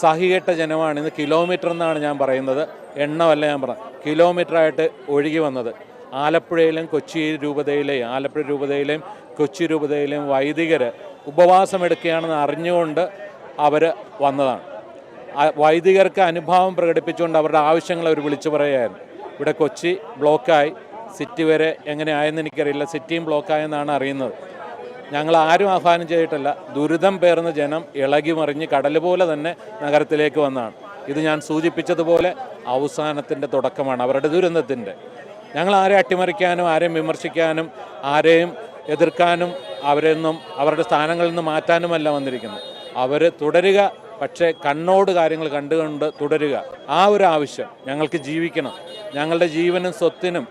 സഹികെട്ട ജനമാണ്. ഇന്ന് കിലോമീറ്റർ എന്നാണ് ഞാൻ പറയുന്നത്. എണ്ണമല്ല ഞാൻ പറഞ്ഞത് കിലോമീറ്ററായിട്ട് ഒഴുകി വന്നത്. ആലപ്പുഴയിലും കൊച്ചി രൂപതയിലെയും ആലപ്പുഴ രൂപതയിലെയും കൊച്ചി രൂപതയിലെയും വൈദികർ ഉപവാസം എടുക്കുകയാണെന്ന് അറിഞ്ഞുകൊണ്ട് അവർ വന്നതാണ്. വൈദികർക്ക് അനുഭാവം പ്രകടിപ്പിച്ചുകൊണ്ട് അവരുടെ ആവശ്യങ്ങൾ അവർ വിളിച്ചു പറയുകയായിരുന്നു. ഇവിടെ കൊച്ചി ബ്ലോക്കായി സിറ്റി വരെ എങ്ങനെയായെന്ന് എനിക്കറിയില്ല. സിറ്റിയും ബ്ലോക്കായെന്നാണ് അറിയുന്നത്. ഞങ്ങൾ ആരും ആഹ്വാനം ചെയ്തിട്ടില്ല. ദുരിതം പേർന്ന ജനം ഇളകി മറിഞ്ഞ് കടൽ പോലെ തന്നെ നഗരത്തിലേക്ക് വന്നതാണ് ഇത് ഞാൻ സൂചിപ്പിച്ചതുപോലെ അവസാനത്തിന്റെ തുടക്കമാണ് അവരുടെ ദുരന്തത്തിന്റെ. ഞങ്ങൾ ആരെ അട്ടിമറിക്കാനും ആരെയും വിമർശിക്കാനും ആരെയും എതിർക്കാനും അവരെയൊന്നും അവരുടെ സ്ഥാനങ്ങളിൽ നിന്ന് മാറ്റാനുമല്ല വന്നിരിക്കുന്നത്. അവർ തുടരുക പക്ഷേ കണ്ണോട് കാര്യങ്ങൾ കണ്ടുകൊണ്ട് തുടരുക. ആ ഒരു ആവശ്യം ഞങ്ങൾക്ക് ജീവിക്കണം. ഞങ്ങളുടെ ജീവനും സ്വത്തിനും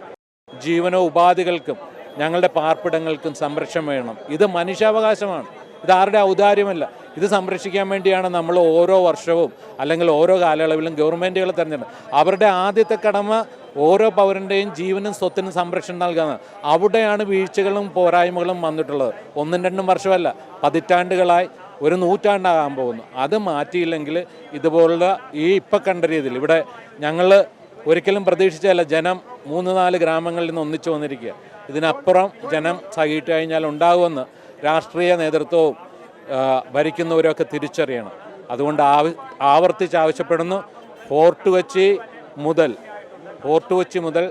ജീവനോ ഉപാധികൾക്കും ഞങ്ങളുടെ പാർപ്പിടങ്ങൾക്കും സംരക്ഷണം വേണം. ഇത് മനുഷ്യാവകാശമാണ്. ഇത് ആരുടെ ഔദാര്യമല്ല. ഇത് സംരക്ഷിക്കാൻ വേണ്ടിയാണ് നമ്മൾ ഓരോ വർഷവും അല്ലെങ്കിൽ ഓരോ കാലയളവിലും ഗവൺമെന്റുകൾ തിരഞ്ഞെടുക്കുന്നത്. അവരുടെ ആദ്യത്തെ കടമ ഓരോ പൗരന്റെയും ജീവനും സ്വത്തിനും സംരക്ഷണം നൽകുന്നത് അവിടെയാണ് വീഴ്ചകളും പോരായ്മകളും വന്നിട്ടുള്ളത്. ഒന്നും രണ്ടും വർഷമല്ല. പതിറ്റാണ്ടുകളായി ഒരു നൂറ്റാണ്ടാകാൻ പോകുന്നു. അത് മാറ്റിയില്ലെങ്കിൽ ഇതുപോലുള്ള ഈ ഇപ്പം കണ്ട രീതിയിൽ ഇവിടെ ഞങ്ങൾ ഒരിക്കലും പ്രതീക്ഷിച്ചല്ല ജനം മൂന്ന് നാല് ഗ്രാമങ്ങളിൽ നിന്ന് ഒന്നിച്ചു വന്നിരിക്കുക. ഇതിനപ്പുറം ജനം സഹിയിട്ട് കഴിഞ്ഞാൽ ഉണ്ടാകുമെന്ന് രാഷ്ട്രീയ നേതൃത്വവും ഭരിക്കുന്നവരൊക്കെ തിരിച്ചറിയണം. അതുകൊണ്ട് ആവ ആവർത്തിച്ച് ആവശ്യപ്പെടുന്നു. ഫോർട്ട് കൊച്ചി മുതൽ ഫോർട്ട് കൊച്ചി മുതൽ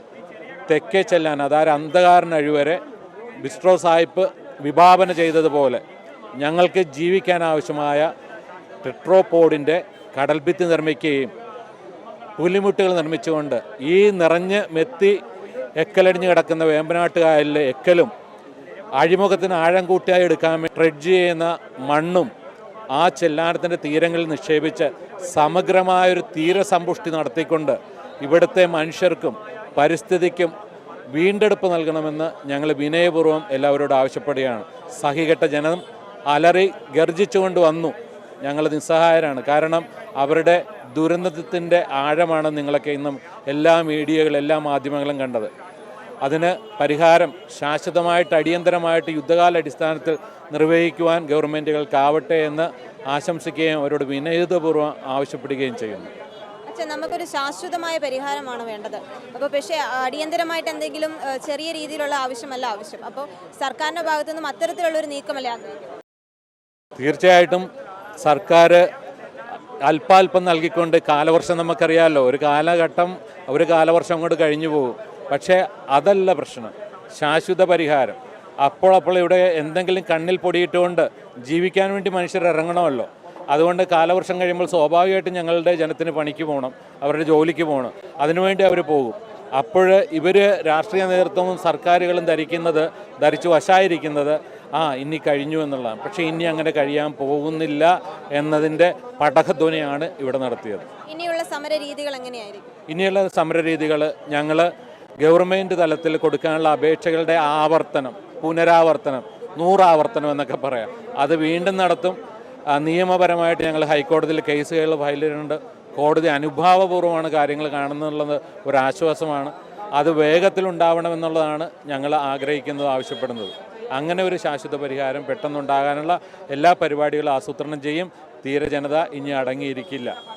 തെക്കേ ചെല്ലാൻ അതായത് അന്ധകാരനഴി വരെ ബിസ്ട്രോ സാഹിബ് വിഭാവന ചെയ്തതുപോലെ ഞങ്ങൾക്ക് ജീവിക്കാൻ ആവശ്യമായ ടെട്രോപോഡിന്റെ കടൽഭിത്തി നിർമ്മിക്കുകയും പുലിമുട്ടുകൾ നിർമ്മിച്ചുകൊണ്ട് ഈ നിറഞ്ഞ് മെത്തി എക്കലടിഞ്ഞ് കിടക്കുന്ന വേമ്പനാട്ട് കായലിലെ എക്കലും അഴിമുഖത്തിന് ആഴം കൂട്ടിയായി എടുക്കാൻ വേണ്ടി ചെയ്യുന്ന മണ്ണും ആ ചെല്ലാനത്തിന്റെ തീരങ്ങളിൽ നിക്ഷേപിച്ച് സമഗ്രമായൊരു തീരസമ്പുഷ്ടി നടത്തിക്കൊണ്ട് ഇവിടുത്തെ മനുഷ്യർക്കും പരിസ്ഥിതിക്കും വീണ്ടെടുപ്പ് നൽകണമെന്ന് ഞങ്ങൾ വിനയപൂർവം എല്ലാവരോട് ആവശ്യപ്പെടുകയാണ്. സഹികെട്ട ജനം അലറി ഗർജിച്ചുകൊണ്ട് വന്നു. ഞങ്ങൾ നിസ്സഹായരാണ്. കാരണം അവരുടെ ദുരന്തത്തിന്റെ ആഴമാണ് നിങ്ങളൊക്കെ ഇന്നും എല്ലാ മീഡിയകളും എല്ലാ മാധ്യമങ്ങളും കണ്ടത്. അതിന് പരിഹാരം ശാശ്വതമായിട്ട് അടിയന്തരമായിട്ട് യുദ്ധകാല അടിസ്ഥാനത്തിൽ നിർവഹിക്കുവാൻ ഗവൺമെന്റുകൾക്കാവട്ടെ എന്ന് ആശംസിക്കുകയും അവരോട് വിനയതപൂർവം ആവശ്യപ്പെടുകയും ചെയ്യുന്നു. നമുക്കൊരു ശാശ്വതമായ പരിഹാരമാണ് വേണ്ടത്. അപ്പോൾ പക്ഷേ അടിയന്തരമായിട്ട് എന്തെങ്കിലും ചെറിയ രീതിയിലുള്ള ആവശ്യമല്ല ആവശ്യം. അപ്പോൾ സർക്കാരിന്റെ ഭാഗത്തു നിന്നും അത്തരത്തിലുള്ള ഒരു നീക്കമല്ലേ തീർച്ചയായിട്ടും സർക്കാർ അല്പാൽപ്പം നൽകിക്കൊണ്ട് കാലവർഷം നമുക്കറിയാമല്ലോ. ഒരു കാലഘട്ടം ഒരു കാലവർഷം കൊണ്ട് കഴിഞ്ഞു പോകും. പക്ഷേ അതല്ല പ്രശ്നം. ശാശ്വത പരിഹാരം. അപ്പോഴപ്പോൾ ഇവിടെ എന്തെങ്കിലും കണ്ണിൽ പൊടിയിട്ടുകൊണ്ട് ജീവിക്കാൻ വേണ്ടി മനുഷ്യർ ഇറങ്ങണമല്ലോ. അതുകൊണ്ട് കാലവർഷം കഴിയുമ്പോൾ സ്വാഭാവികമായിട്ടും ഞങ്ങളുടെ ജനത്തിന് പണിക്ക് പോകണം അവരുടെ ജോലിക്ക് പോകണം. അതിനുവേണ്ടി അവർ പോകും. അപ്പോൾ ഇവർ രാഷ്ട്രീയ നേതൃത്വവും സർക്കാരുകളും ധരിക്കുന്നത് ധരിച്ചു വശായിരിക്കുന്നത് ആ ഇനി കഴിഞ്ഞു എന്നുള്ളതാണ്. പക്ഷേ ഇനി അങ്ങനെ കഴിയാൻ പോകുന്നില്ല എന്നതിന്റെ പടഹധ്വനിയാണ് ഇവിടെ നടത്തിയത്. ഇനിയുള്ള സമര രീതികൾ എങ്ങനെയായിരിക്കും? ഇനിയുള്ള സമര രീതികൾ ഞങ്ങൾ ഗവൺമെന്റ് തലത്തിൽ കൊടുക്കാനുള്ള അപേക്ഷകളുടെ ആവർത്തനം പുനരാവർത്തനം നൂറാവർത്തനം എന്നൊക്കെ പറയാം. അത് വീണ്ടും നടത്തും. നിയമപരമായിട്ട് ഞങ്ങൾ ഹൈക്കോടതിയിൽ കേസുകൾ ഫയൽ ചെയ്യുന്നുണ്ട്. കോടതി അനുഭാവപൂർവമാണ് കാര്യങ്ങൾ കാണുന്നുള്ളത് ഒരാശ്വാസമാണ്. അത് വേഗത്തിലുണ്ടാവണമെന്നുള്ളതാണ് ഞങ്ങൾ ആഗ്രഹിക്കുന്നത് ആവശ്യപ്പെടുന്നത്. അങ്ങനെ ഒരു ശാശ്വത പരിഹാരം പെട്ടെന്നുണ്ടാകാനുള്ള എല്ലാ പരിപാടികളും ആസൂത്രണം ചെയ്യും. തീരെ ജനത ഇനി അടങ്ങിയിരിക്കില്ല.